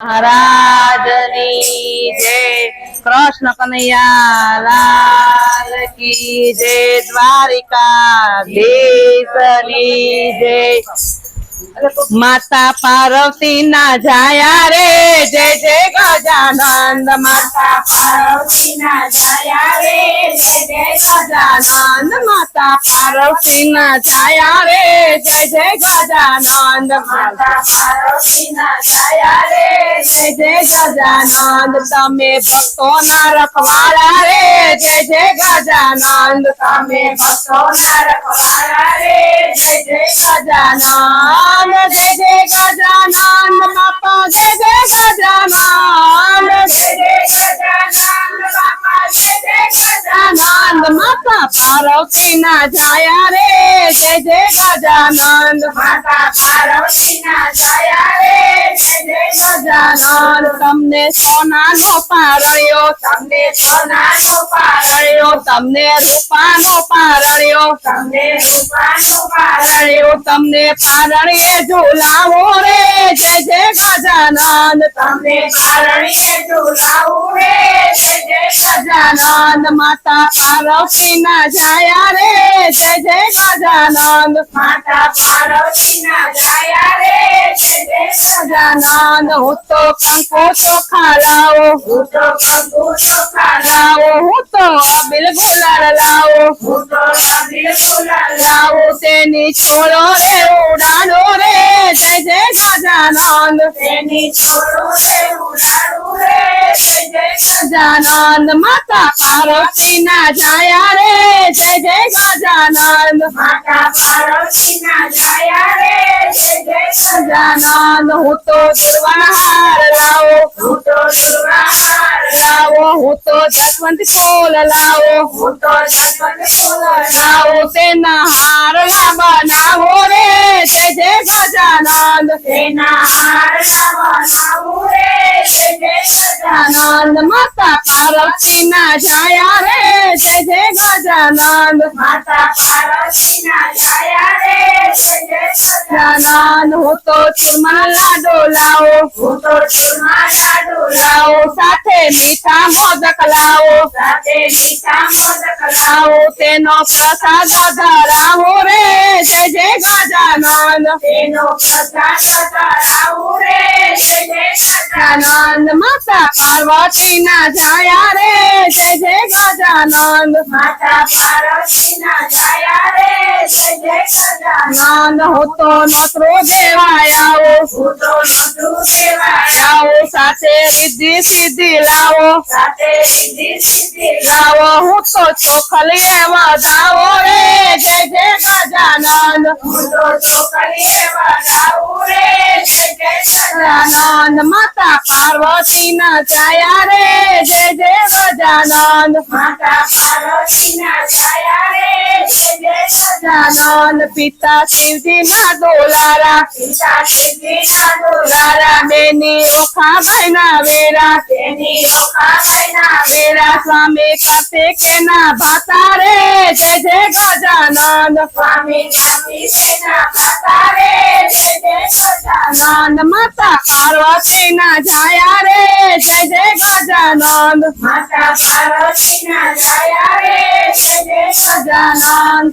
મહારાજની જય કૃષ્ણ કનૈયા લાલ કી જય દ્વારિકા દેશની જય માતા પાર્વતી ના જાયા રે જય જય ગજાનંદ માતા પાર્વતી ના જાયા રે. જય જય ગજાનંદ માતા પાર્વતી ના જાયા રે. જય જય ગજાનંદ માતા પાર્વતી ના જાયા રે. જય જય ગજાનંદ, તમે ભક્તો ના રખવાળા રે. જય જય ગજાનંદ, તમે ભક્તો ના રખવાળા રે. જય જય ગજાનંદ, જય જય ગજાનંદ ગજાનંદ માતા પાર્વતી ના જાયા રે જય જય ગજાનંદ માતા પાર્વતી ના જાયા રે જય જય ગજાનંદ તમને સોનાનો પારણ્યો તમને સોનાનો પારણ્યો પારણ્યો તમને રૂપાનો પારણ્યો તમને રૂપાનો પારણ્યો પારણ્યો તમને પારણીએ ઝુલાવો રે જય જય ગજાનંદ તમને પારણીએ ઝુલાવું રે જય જય ગજાનંદ માતા પાર્વતી ના જાયા રે જય જય ગજાનંદ માતા પાર્વતી ના જાયા રે જય જય ગજાનંદ હું તો કંકો ચોખા લાવો હું તો કંકુ ચોખા લાવો હું તો અબીલ ગુલાલ લાવો હું તો નબીલ ગુલાલ લાવો તેની છોડો રે ઉડાડો રે જય गजानन तेनी माता पार्वती ना जाया रे जय जय गजानन माता पार्वती ना जाया रे जय जय गजानन हूँ तो दुर्वाहार लाओ। हो तो दुर्वाहार लाओ हो तो जसवंत फूल लाओ। हो तो जसवंत फूल लाओ। तेना हार ला बनाओ रे जय जय गजानन हे नारायण नमो रे जय जय पार्वती ना छाया रे जय जय गजानंद माता पार्वती ना छाया रे जय जय गजानंद हो तो चूरमाला डोलाओ। हो तो चूरमाला डोलाओ। साथे मीठा मोदक लाओ। साथे मीठा मोदक लाओ। तेनो प्रसाद धराओ रे जय जय गजानंद तेनो प्रसाद धराओ रे जय जय गजानंद माता पार्वती ना छाया રે જય જય ગજાનંદ માતા પાર્વતીના જાયા રે જય જય ગજાનંદ નંદ હું તો નોતરો દેવાય આવો તો નતું દેવાય સાથે રિદ્ધિ સિદ્ધિ લાવો સાથે રિદ્ધિ સિદ્ધિ લાવો હું તો ચોખલીએ વધાવો રે જય જય ગજાનંદ હું તો ચોકલીએ વગાવું રે જય જય ગજાનંદ માતા પાર્વતીના રે, જય જય ગજાનંદ માતા પાર્વતી ના જાયા રે જય જય ગજાનંદ પિતા શિવજી ના દોલારા પિતા સિદ્ધિ ના દોલા લારા બેની ઓખા ભાઈના વેરા તેની ઓખા મહિના વેરા સ્વામી કાર્તિકે ના ભાતા રે જય જય ગજાનંદ સ્વામી કાપી સેના માતા રે જય જય ગજાનંદ નંદ માતા પાર્વતી ના જાયા રે જય જય ગજાનંદ માતા પાર્વતી ના જાયા રે જય જય ગજાનંદ